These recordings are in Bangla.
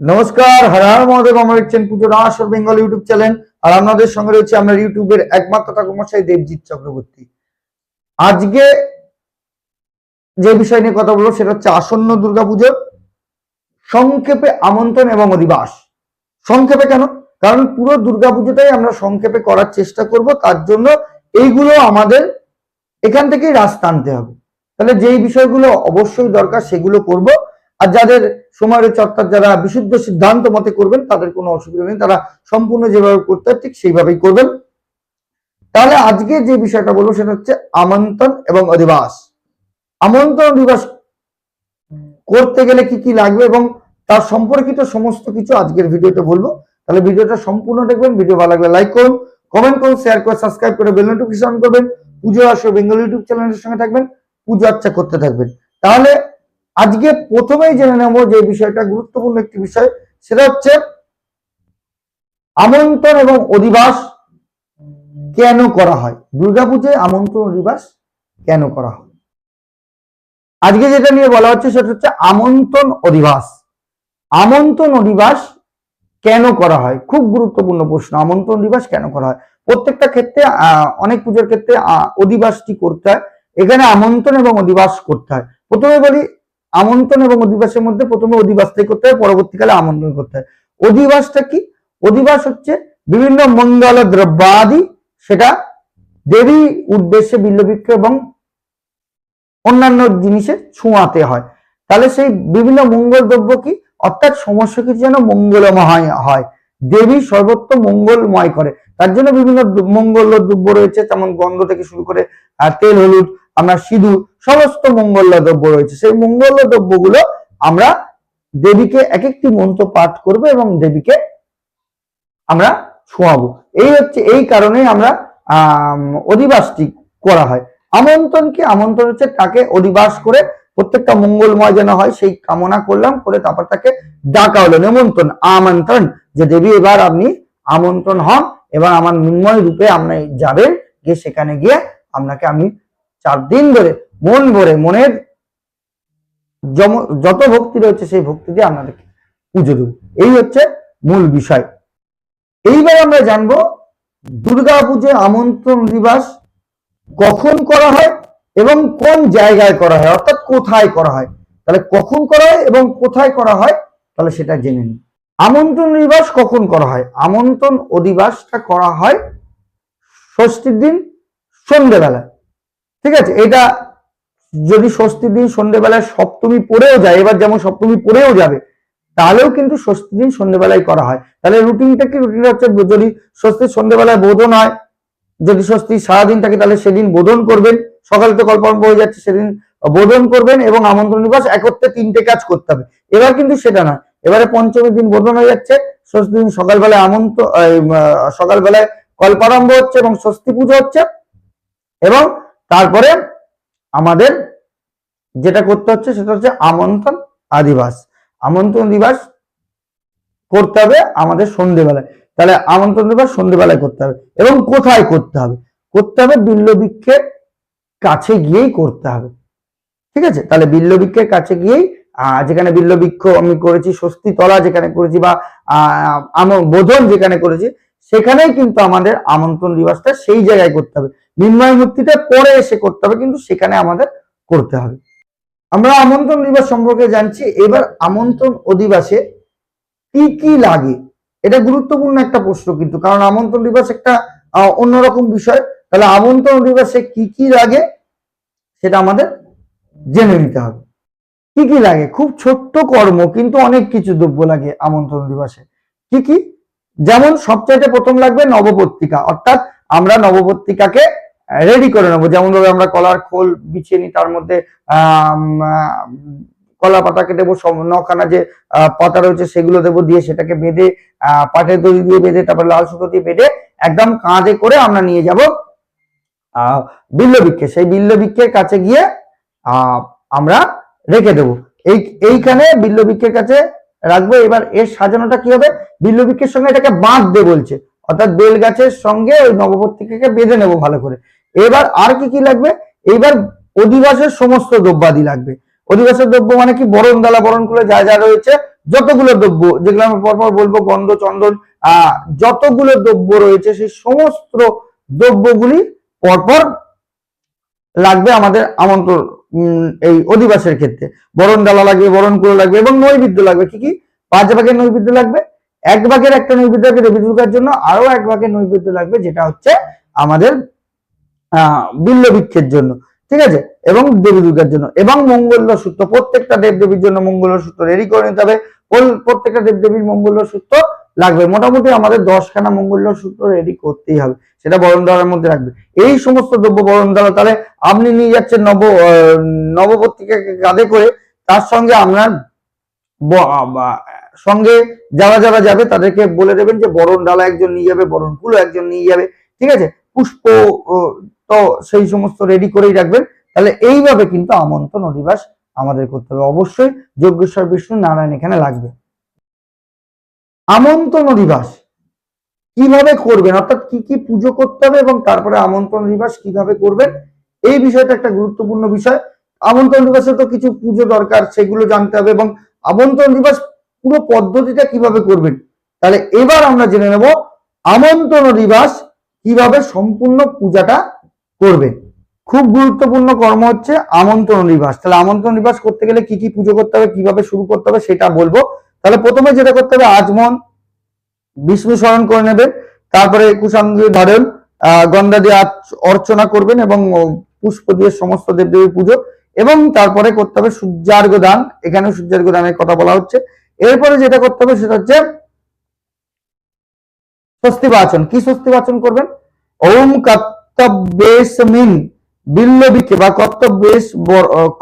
নমস্কার, হর হর মহাদেব, আমার দেখছেন পুজো রাসর বেঙ্গল ইউটিউব চ্যানেল। আর আপনাদের সঙ্গে রয়েছে আমরা ইউটিউবের একমাত্র ঠাকুরমশাই দেবজিৎ চক্রবর্তী। আজকে যে বিষয় নিয়ে কথা বলব সেটা হচ্ছে আসন্ন দুর্গাপুজো সংক্ষেপে আমন্ত্রণ এবং অধিবাস। সংক্ষেপে কেন? কারণ পুরো দুর্গাপুজোটাই আমরা সংক্ষেপে করার চেষ্টা করব, তার জন্য এইগুলো আমাদের এখান থেকেই রাস্তা আনতে হবে। তাহলে যেই বিষয়গুলো অবশ্যই দরকার সেগুলো করব। আর যাদের সময়ের চর্চার যারা বিশুদ্ধ সিদ্ধান্ত মতে করবেন, তাদের কোনো অসুবিধা নেই। তারা সম্পূর্ণ যেভাবে করতে ঠিক সেইভাবেই করবেন। তাহলে আজকে যে বিষয়টা বলব, সেটা হচ্ছে আমন্ত্রণ এবং অধিবাস। আমন্ত্রণ, অধিবাস করতে গেলে কি কি লাগবে এবং তার সম্পর্কিত সমস্ত কিছু আজকের ভিডিওতে বলব। তাহলে ভিডিওটা সম্পূর্ণ দেখবেন, ভিডিও ভালো লাগলে লাইক করুন কমেন্ট করুন শেয়ার করে সাবস্ক্রাইব করে বেল নোটিফিকেশন করবেন। পুজো আসো বেঙ্গল ইউটিউব চ্যানেলের সঙ্গে থাকবেন, পুজো আর্চা করতে থাকবেন। তাহলে আজকে প্রথমেই জেনে নেব যে বিষয়টা গুরুত্বপূর্ণ একটি বিষয়, সেটা হচ্ছে আমন্ত্রণ এবং অধিবাস কেন করা হয়? দুর্গাপুজোয় আমন্ত্রণ অধিবাস কেন করা হয়? আজকে যেটা নিয়ে বলা হচ্ছে সেটা হচ্ছে আমন্ত্রণ, অধিবাস। আমন্ত্রণ, অধিবাস কেন করা হয়? খুব গুরুত্বপূর্ণ প্রশ্ন। আমন্ত্রণ, অধিবাস কেন করা হয়? প্রত্যেকটা ক্ষেত্রে অনেক পুজোর ক্ষেত্রে অধিবাসটি করতে হয়। এখানে আমন্ত্রণ এবং অধিবাস করতে হয়। প্রথমে বলি আমন্ত্রণ এবং অধিবাসের মধ্যে প্রথমে অধিবাসটাই করতে হয়, পরবর্তীকালে আমন্ত্রণ করতে হয়। অধিবাসটা কি? অধিবাস হচ্ছে বিভিন্ন মঙ্গল দ্রব্যাদি, সেটা দেবী উদ্দেশ্যে বিল্লবৃক্ষ এবং অন্যান্য জিনিসে ছোঁয়াতে হয়। তাহলে সেই বিভিন্ন মঙ্গল দ্রব্য কি? অর্থাৎ সমস্ত কিছু যেন মঙ্গলময় হয়। দেবী সর্বত্র মঙ্গলময় করে। তার জন্য বিভিন্ন মঙ্গল দ্রব্য রয়েছে, যেমন গন্ধ থেকে শুরু করে তেল, হলুদ আমরা সিঁদুর সমস্ত মঙ্গল দ্রব্য রয়েছে। সেই মঙ্গল দ্রব্যগুলো আমরা দেবীকে এক একটি মন্ত্র পাঠ করব এবং দেবীকে আমরা ছোঁয়াবো এই হচ্ছে এই কারণেই আমরা আম, অধিবাসটি করা হয়। আমন্ত্রণ কি? আমন্ত্রণ হচ্ছে তাকে অধিবাস করে প্রত্যেকটা মঙ্গলময় যেন হয় সেই কামনা করলাম করে তারপর তাকে ডাকা হলো। নিমন্ত্রণ আমন্ত্রণ যে দেবী এবার আপনি আমন্ত্রণ হন এবার আমার মৃন্ময় রূপে আপনি যাবেন গিয়ে সেখানে গিয়ে আপনাকে আমি চার দিন ধরে মন ভরে, মনের যত ভক্তি রয়েছে সেই ভক্তি দিয়ে আপনাদেরকে পুজো দেব। এই হচ্ছে মূল বিষয়। এইবার আমরা জানব দুর্গা পুজোয় আমন্ত্রণ দিবস কখন করা হয় এবং কোন জায়গায় করা হয়? অর্থাৎ কোথায় করা হয়? তাহলে কখন করা হয় এবং কোথায় করা হয়? তাহলে সেটা জেনে নিন আমন্ত্রণ দিবস কখন করা হয়? আমন্ত্রণ অধিবাসটা করা হয় ষষ্ঠীর দিন সন্ধ্যেবেলায়। ঠিক আছে? এটা যদি ষষ্ঠীর দিন সন্ধ্যেবেলায় সপ্তমী পড়েও যায় এবার যেমন সপ্তমী পড়েও যাবে তাহলেও কিন্তু ষষ্ঠীর দিন সন্ধ্যেবেলায় করা হয়। তাহলে রুটিনটা কি? রুটিনটা হচ্ছে যদি ষষ্ঠীর সন্ধ্যেবেলায় বোধন হয় যদি ষষ্ঠী সারাদিন থাকে তাহলে সেদিন বোধন করবেন। সকালে তো কল্পনা হয়ে যাচ্ছে সেদিন বোধন করবেন এবং আমন্ত্রণ দিবস একত্রে তিনটে কাজ করতে হবে। এবার কিন্তু সেটা না এবারে পঞ্চমীর দিন বোধন হয়ে যাচ্ছে ষষ্ঠী দিন সকালবেলায় আমন্ত্র এই, উম, আহ, সকালবেলায় কল্পারম্ভ হচ্ছে এবং ষষ্ঠী পুজো হচ্ছে এবং তারপরে আমাদের যেটা করতে হচ্ছে সেটা হচ্ছে আমন্ত্রণ আদিবাস। আমন্ত্রণ দিবস করতে হবে আমাদের সন্ধেবেলায়। তাহলে আমন্ত্রণ দিবস সন্ধেবেলায় করতে হবে এবং কোথায় করতে হবে? করতে হবে বিল্লবৃক্ষের কাছে গিয়েই করতে হবে। ঠিক আছে? তাহলে বিল্লবৃক্ষের কাছে গিয়েই যেখানে বিল্লবৃক্ষ আমি করেছি, স্বস্তি তলা যেখানে করেছি বা বোধন যেখানে করেছি সেখানেই কিন্তু আমাদের আমন্ত্রণ দিবসটা সেই জায়গায় করতে হবে। নির্ণয় মূর্তিটা পরে এসে করতে হবে, কিন্তু সেখানে আমাদের করতে হবে। আমরা আমন্ত্রণ দিবস সম্পর্কে জানছি, এবার আমন্ত্রণ অধিবাসে কি কি লাগে? এটা গুরুত্বপূর্ণ একটা প্রশ্ন কিন্তু, কারণ আমন্ত্রণ দিবস একটা অন্যরকম বিষয়। তাহলে আমন্ত্রণ দিবসে কি কি লাগে সেটা আমাদের জেনে নিতে হবে। কি কি লাগে? খুব ছোট্ট কর্ম, কিন্তু অনেক কিছু দ্রব্য লাগে আমন্ত্রণ দিবসে। কি কি? যেমন সবচাইতে প্রথম লাগবে নবপত্রিকা, অর্থাৎ আমরা নবপত্রিকাকে রেডি করে নেব। যেমন ধরো আমরা কলার খোল বিছিয়ে নিই, তার মধ্যে কলা পাতাকে দেবো নখানা যে পাতা রয়েছে সেগুলো দেবো দিয়ে সেটাকে বেঁধে পাটের দড়ি দিয়ে বেঁধে, তারপর লাল সুতো দিয়ে বেঁধে একদম কাঁধে করে আমরা নিয়ে যাব বিল্লবৃক্ষে। সেই বিল্লবৃক্ষের কাছে গিয়ে আমরা রেখে দেবো। এই, এইখানে বিল্লবৃক্ষের কাছে রাখব। এবার এর সাজানোটা কি হবে? বিল্লবৃক্ষের সঙ্গে এটাকে বাঁধতে বলছে। অর্থাৎ বেল গাছের সঙ্গে ওই নবপত্রিকাকে বেঁধে নেব ভালো করে। এবার আর কি কি লাগবে? এইবার অধিবাসের সমস্ত দ্রব্যাদি লাগবে। অধিবাসের দ্রব্য মানে কি? বরণ ডালা বরণ করে যা যা রয়েছে, যতগুলো দ্রব্য, যেগুলো আমি পরপর বলব, গন্ধ, চন্দন আহ যতগুলো দ্রব্য রয়েছে, সেই সমস্ত দ্রব্যগুলি পরপর লাগবে আমাদের আমন্ত্রণ এই অধিবাসের ক্ষেত্রে। বরণ ডালা লাগবে, বরণ কুলো লাগবে এবং নৈবিদ্য লাগবে। কি কি? পাঁচ ভাগের নৈবিদ্য লাগবে। এক ভাগের একটা নৈবেদ্য লাগবে দেবী দুর্গার জন্য। আরও এক ভাগের নৈবেদ্য লাগবে যেটা হচ্ছে আমাদের আহ বিল্ল বৃক্ষের জন্য। ঠিক আছে? এবং দেবী দুর্গার জন্য। এবং মঙ্গল সূত্র প্রত্যেকটা দেব দেবীর জন্য মঙ্গল সূত্র রেডি করে নিতে হবে। প্রত্যেকটা দেব দেবীর মঙ্গল সূত্র লাগবে। মোটামুটি আমাদের দশখানা মঙ্গল সূত্র রেডি করতেই হবে। সেটা বরণ দ্বারার মধ্যে রাখবে। এই সমস্ত দ্রব্য বরণ দ্বারা তাহলে আপনি নিয়ে যাচ্ছেন নব নবপত্রিকাকে কাঁধে করে। তার সঙ্গে আপনার সঙ্গে যারা যারা যাবে তাদেরকে বলে দেবেন যে বরণ ডালা একজন নিয়ে যাবে বরণ কুলো একজন নিয়ে যাবে। ঠিক আছে? পুষ্প তো সেই সমস্ত রেডি করেই রাখবেন। তাহলে এইভাবে কিন্তু আমন্ত্রণ অধিবাস আমাদের করতে হবে। অবশ্যই যজ্ঞেশ্বর বিষ্ণু নারায়ণ এখানে লাগবে। আমন্ত্রণ অধিবাস। কীভাবে করবেন? অর্থাৎ কি কি পুজো করতে হবে এবং তারপরে আমন্ত্রণ দিবস কীভাবে করবেন? এই বিষয়টা একটা গুরুত্বপূর্ণ বিষয়। আমন্ত্রণ দিবসে তো কিছু পুজো দরকার, সেগুলো জানতে হবে এবং আমন্ত্রণ দিবস পুরো পদ্ধতিটা কীভাবে করবেন? তাহলে এবার আমরা জেনে নেব আমন্ত্রণ দিবস কীভাবে সম্পূর্ণ পূজাটা করবেন। খুব গুরুত্বপূর্ণ কর্ম হচ্ছে আমন্ত্রণ দিবস তাহলে আমন্ত্রণ দিবস করতে গেলে কি কি পুজো করতে হবে, কীভাবে শুরু করতে হবে সেটা বলব। তাহলে প্রথমে যেটা করতে হবে, আজমন বিষ্ণু স্মরণ করে নেবেন, তারপরে কুসাঙ্গী ধরেন গন্ধা দিয়ে অর্চনা করবেন এবং পুষ্প দিয়ে সমস্ত দেবদেবীর পুজো, এবং তারপরে করতে হবে সূর্যার্ঘ দান। এখানে সূর্যার্ঘ দানের কথা বলা হচ্ছে। এরপরে যেটা করতে হবে সেটা হচ্ছে স্বস্তি বাচন কি স্বস্তি বাচন করবেন? ওম কর্তব্যেসমিন। বিল্লবিক্ষে বা কর্তব্যেশ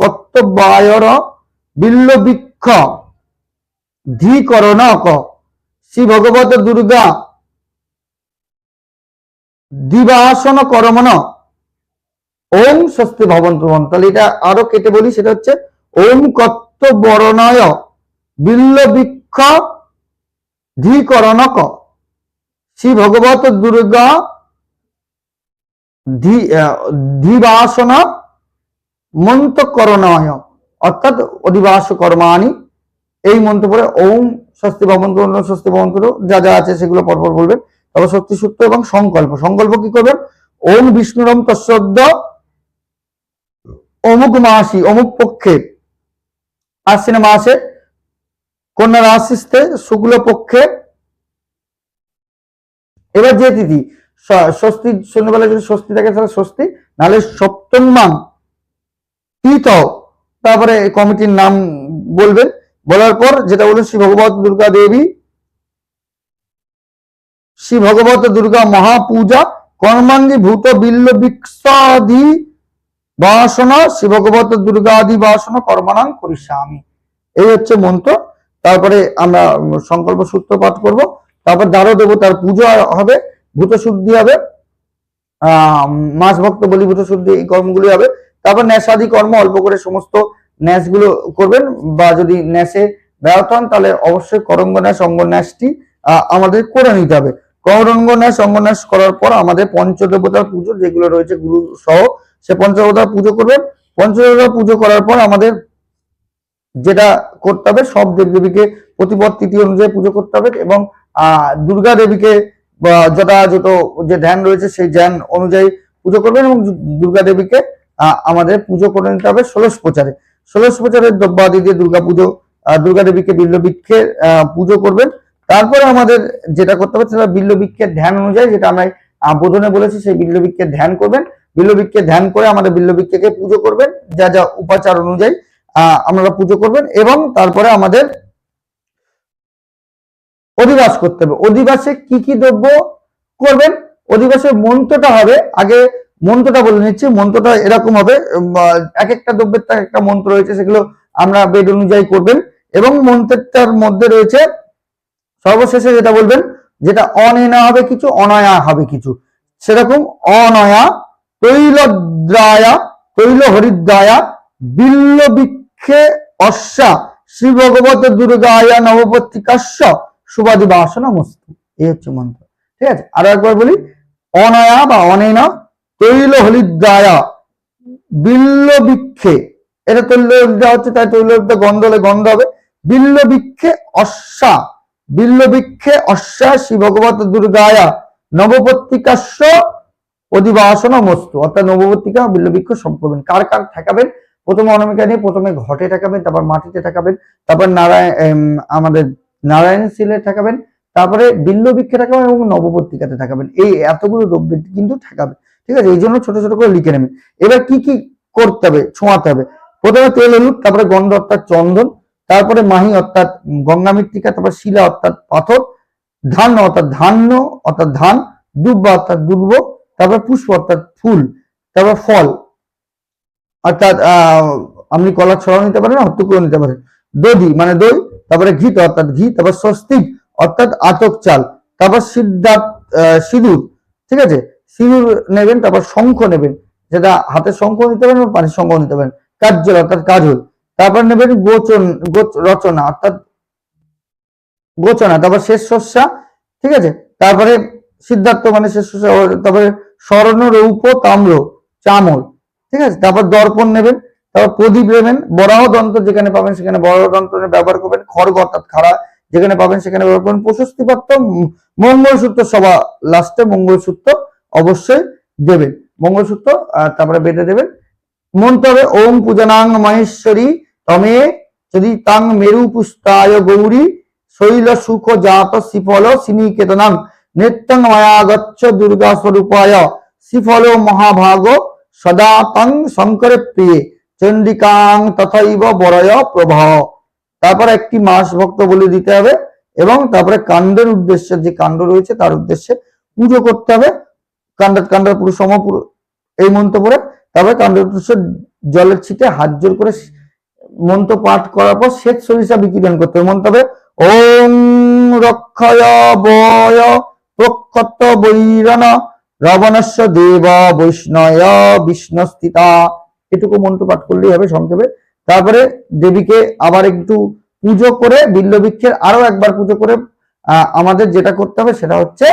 কর্তব্যায়র বিল্লবিক্ষ। ধীকরণ ক শ্রী ভগবত দুর্গা দিবাসন করমন। ওম স্বস্তি ভবন ভবন। তাহলে এটা আরও কেটে বলি, সেটা হচ্ছে ওম কত্ত বরণয় বিল্লবৃক্ষ ধীকরণ ক শ্রী ভগবত দুর্গা ধি- আহ, দিবাসন অর্থাৎ অধিবাস কর্মাণি এই মন্ত্র পরে ওম স্বস্তি ভবন্ত স্বস্তি ভবন্ত যা যা আছে সেগুলো পরপর বলবেন। তবে সত্যি সূত্র এবং সংকল্প। সংকল্প কি করবেন? ওম বিষ্ণুরম তস্যদ্দ অমুক মাসি অমুক পক্ষে। আশ্বিন মাসে কন্যা রাশিস্তে শুক্ল পক্ষে এবার যে তিথি স- ষষ্ঠী সন্ধ্যাবেলা যদি ষষ্ঠী থাকে, তাহলে ষষ্ঠী নাহলে সপ্তম মান, তীত। তারপরে কমিটির নাম বলবেন। বলার পর যেটা বলুন শ্রী ভগবত দুর্গা দেবী। শ্রী ভগবত দুর্গা মহাপূজা, কর্মাঙ্গী ভূত বিল্ল বিক্ষাদি বাসনা, শ্রী ভগবত দুর্গা আদি বাসনা কর্মানাং করিষ্যামি। এই হচ্ছে মন্ত্র। তারপরে আমরা সংকল্প সূত্র পাঠ করব। তারপর দ্বারো দেবতার পুজো হবে। ভূত শুদ্ধি হবে মাস ভক্ত বলি ভূত শুদ্ধি এই কর্মগুলি হবে। তারপর ন্যাসাদি কর্ম, অল্প করে সমস্ত ন্যাসগুলো করবেন, বা যদি ন্যাসে ব্যর্থ হন, তাহলে অবশ্যই করঙ্গ ন্যাস, অঙ্গ ন্যাসটি আমাদের করে নিতে হবে। করঙ্গ ন্যাস, অঙ্গ ন্যাস করার পর আমাদের পঞ্চদেবতার পুজো যেগুলো রয়েছে, গুরু সহ, সে পঞ্চদেবতার পুজো করবেন। পঞ্চদেবতার পুজো করার পর আমাদের যেটা করতে হবে, সব দেবদেবীকে প্রতিপদ তিথি অনুযায়ী পুজো করতে হবে এবং, আহ, দুর্গা দেবীকে বা যথাযথ যে ধ্যান রয়েছে সেই ধ্যান অনুযায়ী পুজো করবেন এবং দুর্গা দেবীকে আমাদের পুজো করে নিতে হবে ষোলশ প্রচারে। ষোলশ প্রচারের দ্রব্যাদি দিয়ে দুর্গা পুজো দুর্গা দেবীকে বিল্লবৃক্ষে পুজো করবেন। তারপরে আমাদের যেটা করতে হবে সেটা বিল্লবৃক্ষের ধ্যান অনুযায়ী যেটা আমরা বোধনে বলেছি সেই বিল্লবৃক্ষের ধ্যান করবেন। বিল্লবৃক্ষের ধ্যান করে আমাদের বিল্লবৃক্ষকে পুজো করবেন। যা যা উপাচার অনুযায়ী আপনারা পুজো করবেন এবং তারপরে আমাদের অধিবাস করতে হবে। অধিবাসে কি কি দ্রব্য করবেন? অধিবাসের মন্ত্রটা হবে, আগে মন্ত্রটা বলে নিচ্ছি, মন্ত্রটা এরকম হবে এক একটা দ্রব্যের তার একটা মন্ত্র রয়েছে, সেগুলো আমরা বেদ অনুযায়ী করবেন এবং মন্ত্রটার মধ্যে রয়েছে সর্বশেষে যেটা বলবেন, যেটা অনেনা হবে কিছু, অনয়া হবে কিছু। সেরকম অনয়া, তৈলদ্রায়া তৈল হরিদ্রায়া বিল্ল বৃক্ষে অশ্বা শ্রী ভগবত দুর্গায়া নবপত্রিকাস্য সুবাদি বাসন মস্তু। এই হচ্ছে মন্ত্র। ঠিক আছে? আরও একবার বলি, অনয়া বা অনেনা, তৈল হরিদ্রায়া বিল্ল বৃক্ষে, এটা তৈল হরিদ্রা হচ্ছে, তাই তৈল হরিদ্রা গন্ধ হলে গন্ধ হবে। বিল্ল বৃক্ষে অশ্বা, বিল্ল বৃক্ষে অশ্বা শ্রী ভগবত দুর্গায়া নবপত্রিকাস্য অধিবাসন মস্তু। অর্থাৎ নবপত্রিকা বিল্ল বৃক্ষ সব কার কার ঠেকাবেন? প্রথমে অনামিকা নিয়ে, প্রথমে ঘটে ঠেকাবেন, তারপর মাটিতে ঠেকাবেন, তারপর নারায়ণ আমাদের নারায়ণ শিলে ঠেকাবেন, তারপরে বিল্ল বৃক্ষে ঠেকাবেন এবং নবপত্রিকাতে ঠেকাবেন। এই এতগুলো দ্রব্য কিন্তু ঠেকাবে। ঠিক আছে? এই জন্য ছোট ছোট করে লিখে নেবেন। এবার কি কি করতে হবে, ছোঁয়াতে হবে? প্রথমে তেল, হলুদ, তারপরে গন্ধ অর্থাৎ চন্দন, তারপরে মাহি অর্থাৎ গঙ্গা মৃত্তিকা তারপর শিলা অর্থাৎ পাথর, ধান্য অর্থাৎ ধান্য অর্থাৎ ধান, দুব্বা অর্থাৎ দুর্ব তারপর পুষ্প অর্থাৎ ফুল, তারপর ফল। অর্থাৎ, আহ, আপনি কলা ছড়াও নিতে পারেন হত্যকুও নিতে পারেন। দধি মানে দই তারপরে ঘিত, অর্থাৎ ঘি, তারপর স্বস্তিক, অর্থাৎ আতক চাল, তারপর সিদ্ধার্থ সিঁদুর, ঠিক আছে? সিঁদুর নেবেন, তারপর শঙ্খ নেবেন, যেটা হাতে শঙ্খ নিতে পারেন পানির শঙ্খ নিতে পারেন কাজ্জল অর্থাৎ কাজল। তারপর নেবেন গোচন, গোচ- রচনা, অর্থাৎ গোচনা, তারপর শেষ শস্যা, ঠিক আছে? তারপরে সিদ্ধার্থ মানে শেষ শস্যা, তারপরে স্বর্ণ, রৌপ্য, তাম্র, চামল, ঠিক আছে? তারপর দর্পণ নেবেন তারপর প্রদীপ নেবেন বরাহ দন্ত যেখানে পাবেন সেখানে বরাহ দন্ত ব্যবহার করবেন, খড়গ অর্থাৎ খাড়া যেখানে পাবেন সেখানে ব্যবহার করবেন। প্রশস্তি পত্র মঙ্গলসূত্র সভা লাস্টে মঙ্গলসূত্র অবশ্যই দেবেন। মঙ্গলসূত্র তারপরে বেঁধে দেবেন। মন্ত্র ওম পূজনাং মহেশ্বরী তমে যদি তাং মেরু পুস্তায় গৌরী শৈল সুখ জাত শ্রীফল সিনিকেতনাং নেত্যং মায়াগচ্ছ দুর্গা স্বরূপায় শ্রীফল মহাভাগ সদা তং শঙ্করে প্রিয়ে। চন্ডিকাং তথৈব বরয় প্রবাহ তারপর একটি মাস ভক্ত বলে দিতে হবে এবং তারপরে কাণ্ডের উদ্দেশ্যে যে কাণ্ড রয়েছে তার উদ্দেশ্যে পুজো করতে হবে। কাণ্ড কাণ্ড পুরো সম এই মন্ত্র পরে তারপরে কাণ্ডের উদ্দেশ্যে জলের ছিটে হাত জোর করে মন্ত্র পাঠ করার পর শ্বেত সরিষা বিকিরণ করতে হবে। মন্ত্র হবে ওম রক্ষয় বয় প্রক্ষত বৈরণ রবণস্য দেব বৈষ্ণয় বিষ্ণস্থিতা। এটুকু মন্ত্র পাঠ করলেই হবে সংক্ষেপে। তারপরে দেবীকে আবার একটু পুজো করে বিল্লবৃক্ষের আরও একবার পুজো করে আমাদের যেটা করতে হবে সেটা হচ্ছে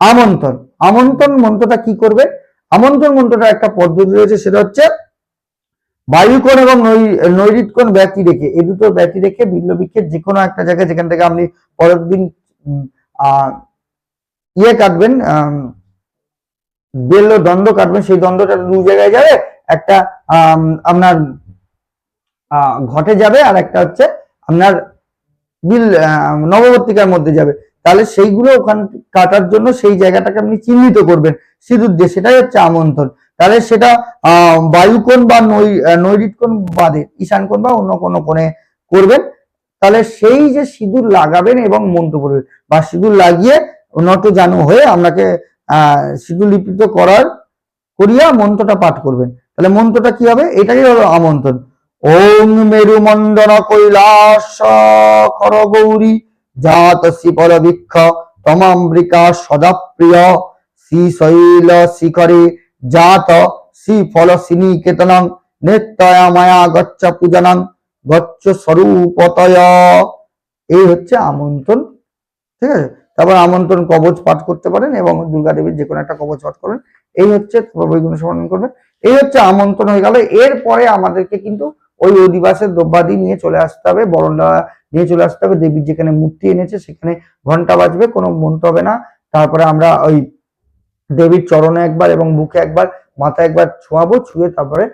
আমন্ত্রণ। আমন্ত্রণ মন্ত্রটা কি করবে? আমন্ত্রণ মন্ত্রটা একটা পদ্ধতি রয়েছে সেটা হচ্ছে বায়ুকোণ এবং নৈরিতকোণ ব্যতি রেখে এই দুটো ব্যতি রেখে বিল্লবৃক্ষের যে কোনো একটা জায়গায় যেখান থেকে আপনি পরের দিন ইয়ে কাটবেন আম, বেল দণ্ড কাটবেন সেই দণ্ডটা দু জায়গায় যাবে একটা আপনার ঘটে যাবে আর একটা হচ্ছে আপনার বিল নববর্তিকার মধ্যে যাবে। তাহলে সেইগুলো ওখান কাটার জন্য সেই জায়গাটাকে আপনি চিহ্নিত করবেন। সিঁদুর দিয়ে, সেটাই হচ্ছে আমন্ত্রণ। তাহলে সেটা বায়ুকোণ বা নৈ কোণ বাদে ঈশান কোণ বা অন্য কোনো কোণে করবেন। তাহলে সেই যে সিঁদুর লাগাবেন এবং মন্ত্র পড়বেন বা সিঁদুর লাগিয়ে নত জানু হয়ে আপনাকে সিঁদুর লিপিত করার, করিয়া মন্ত্রটা পাঠ করবেন। তাহলে মন্ত্রটা কি হবে? এটাই হলো আমন্ত্রণ। ওম মেরু মন্ডন কৈলাস কর গৌরী জাত শ্রীপল বৃক্ষ তমাম্বিকা সদাপ্রিয় শ্রী শৈল শিখরে জাত শ্রী ফল সিনিকেতনং নেত্তয়া মায়া গচ্ছ পূজনং গচ্ছ স্বরূপতয়। এই হচ্ছে আমন্ত্রণ। ঠিক আছে? তারপর আমন্ত্রণ কবচ পাঠ করতে পারেন এবং দুর্গা দেবীর যে কোনো একটা কবচ পাঠ করবেন। এই হচ্ছে তারপর স্মরণ করবেন। এই হচ্ছে আমন্ত্রণ হয়ে গেল। এরপরে আমাদেরকে কিন্তু ওই অধিবাসের দ্রব্যাদি নিয়ে চলে আসতে হবে বরণডা নিয়ে চলে আসতে হবে। দেবীর যেখানে মূর্তি এনেছে সেখানে ঘণ্টা বাজবে কোনো মন্ত্র হবে না। তারপরে আমরা ওই দেবীর চরণে একবার এবং বুকে একবার মাথা একবার ছোঁয়াবো ছুঁয়ে তারপরে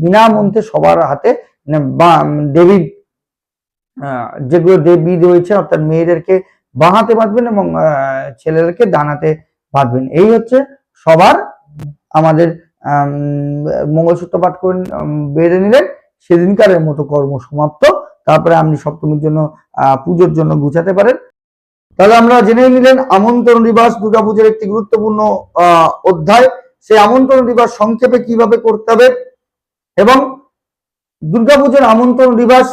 বিনা মন্ত্রে সবার হাতে মানে বা দেবীর যেগুলো দেবী রয়েছে অর্থাৎ মেয়েদেরকে বাঁ হাতে বাঁধবেন এবং ছেলেদেরকে ডান হাতে বাঁধবেন। এই হচ্ছে সবার আমাদের আম, মঙ্গলসূত্র পাঠ করে বেঁধে নিলেন। সেদিনকারের মতো কর্ম সমাপ্ত। তারপরে আপনি সপ্তমীর জন্য পুজোর জন্য গুছাতে পারেন। তাহলে আমরা জেনে নিলেন, আমন্ত্রণ দিবস দুর্গাপুজোর একটি গুরুত্বপূর্ণ অধ্যায়। সেই আমন্ত্রণ দিবস সংক্ষেপে কীভাবে করতে হবে এবং দুর্গাপুজোর আমন্ত্রণ দিবস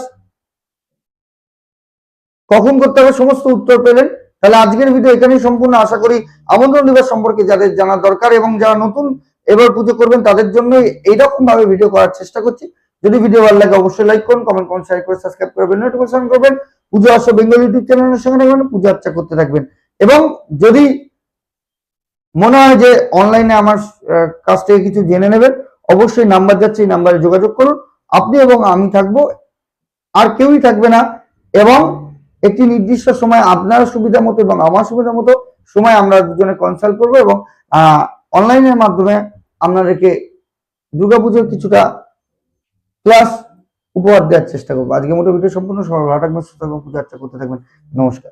কখন করতে হবে, সমস্ত উত্তর পেলেন। তাহলে আজকের ভিডিও এখানেই সম্পূর্ণ। আশা করি আমন্ত্রণ দিবস সম্পর্কে যাদের জানা দরকার এবং যারা নতুন এবার পুজো করবেন তাদের জন্য এইরকম ভাবে ভিডিও করার চেষ্টা করছি। যদি ভিডিও ভালো লাগে অবশ্যই লাইক করুন কমেন্ট করুন শেয়ার করে সাবস্ক্রাইব করবেন নোটিফিকেশন করবেন। পুজো আসো বেঙ্গল ইউটিউব চ্যানেলের সঙ্গে রাখবেন পুজো আর্চা করতে থাকবেন। এবং যদি মনে হয় যে অনলাইনে আমার কাছ থেকে কিছু জেনে নেবেন, অবশ্যই নাম্বার যাচ্ছে, এই নাম্বারে যোগাযোগ করুন। আপনি এবং আমি থাকব, আর কেউই থাকবে না। এবং একটি নির্দিষ্ট সময় আপনার সুবিধা মতো এবং আমার সুবিধা মতো সময় আমরা দুজনে কনসাল্ট করব এবং অনলাইনের মাধ্যমে আপনাদেরকে দুর্গাপুজোর কিছুটা ক্লাস উপহার দেওয়ার চেষ্টা করব। আজকে ভিডিও সম্পূর্ণ সবাই ভালো থাকবেন, সুস্থ থাকবেন পূজা আর্চা করতে থাকবেন। নমস্কার।